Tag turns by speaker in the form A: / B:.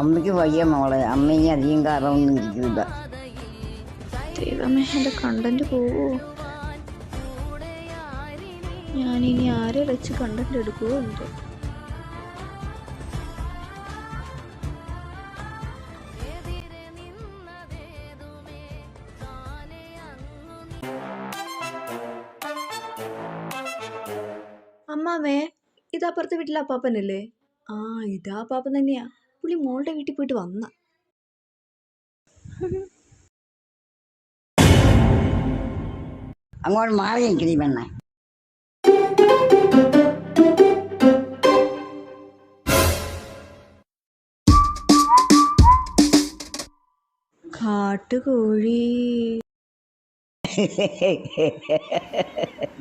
A: അമ്മയ്ക്ക് വയ്യ മോളെ. അമ്മ ഇനി അധികം കാരണമൊന്നും ഇരിക്കില്ല
B: ദൈവമേ എന്റെ കണ്ടന്റ് പോവോ? ഞാനിനി ആരെ വെച്ച് കണ്ടന്റ് എടുക്കുമോ എന്തോ? അമ്മാമേ ഇതാ പുറത്ത് വീട്ടിലെ അപ്പാപ്പനല്ലേ? ആ ഇതാ അപ്പാപ്പൻ തന്നെയാ. പുള്ളി മോളുടെ വീട്ടിൽ പോയിട്ട് വന്ന.
A: അങ്ങോട്ട് മാറി നിൽക്കണി പെണ്ണെ.
B: കാട്ടുകോഴി.